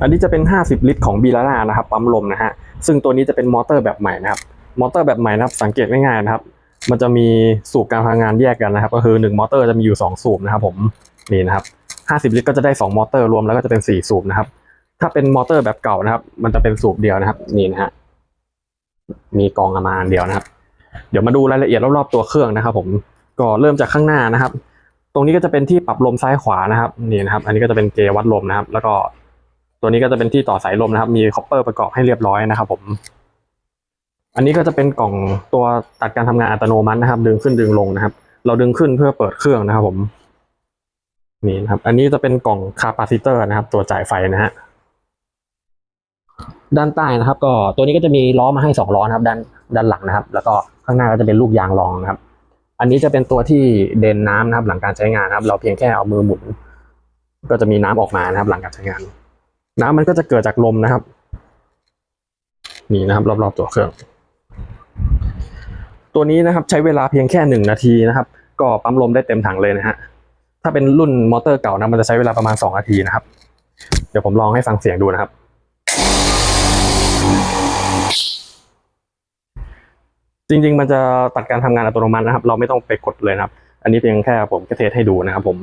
อันนี้จะเป็น 50 ลิตรของบีลาร่านะครับปั๊มลมนะฮะซึ่งตัวนี้จะเป็นมอเตอร์แบบใหม่นะครับมอเตอร์แบบใหม่นะครับสังเกตง่ายๆนะครับ มันจะมีสูบการพลังงานแยกกันนะครับ ก็คือ 1 มอเตอร์จะมีอยู่ 2 สูบนะครับผมนี่นะครับ50 ลิตรก็จะได้ 2 มอเตอร์รวมแล้วก็จะเป็น 4 สูบนะครับ ถ้าเป็นมอเตอร์แบบเก่านะครับ มันจะเป็นสูบเดียวนะครับ นี่นะฮะมีกองอมาอันเดียวนะครับ เดี๋ยวมาดูรายละเอียดรอบๆตัวเครื่องนะครับ ผมก็เริ่มจากข้างหน้านะครับ ตรงนี้ก็จะเป็นที่ปรับลมซ้ายขวานะครับนี่นะครับ อันนี้ก็จะเป็นเกวัดลมนะครับ แล้วก็ ตัวนี้ก็จะเป็นที่ต่อสายลมนะครับ มีคอปเปอร์ประกอบให้เรียบร้อยนะครับ ผม อันนี้ก็จะเป็นกล่องตัวตัดการทำงานอัตโนมัตินะครับ ดึงขึ้นดึงลงนะครับ เราดึงขึ้นเพื่อเปิดเครื่องนะครับ ผม นี่นะครับ อันนี้จะเป็นกล่องคาปาซิเตอร์นะครับ ตัวจ่ายไฟนะฮะด้านใต้นะครับ ก็ตัวนี้ก็จะมีล้อมาให้สองล้อนะครับ ด้านด้านหลังนะครับ แล้วก็ข้างหน้าก็จะเป็นลูกยางรองนะครับ อันนี้จะเป็นตัวที่เดนน้ำนะครับ หลังการใช้งานนะครับ เราเพียงแค่เอามือหมุน ก็จะมีน้ำออกมานะครับ หลังการใช้งาน น้ำมันก็จะเกิดจากลมนะครับ นี่นะครับ รอบๆตัวเครื่อง ตัวนี้นะครับใช้เวลาเพียงแค่หนึ่งนาทีนะครับ ก็ปั๊มลมได้เต็มถังเลยนะฮะถ้าเป็นรุ่นมอเตอร์เก่านะมันจะใช้เวลาประมาณสองนาทีนะครับ เดี๋ยวผมลองให้ฟังเสียงดูนะครับ จริงๆ มันจะตัดการทำงานอัตโนมัตินะครับ เราไม่ต้องไปกดเลยนะครับ อันนี้เพียงแค่ผมแค่เทสให้ดูนะครับผม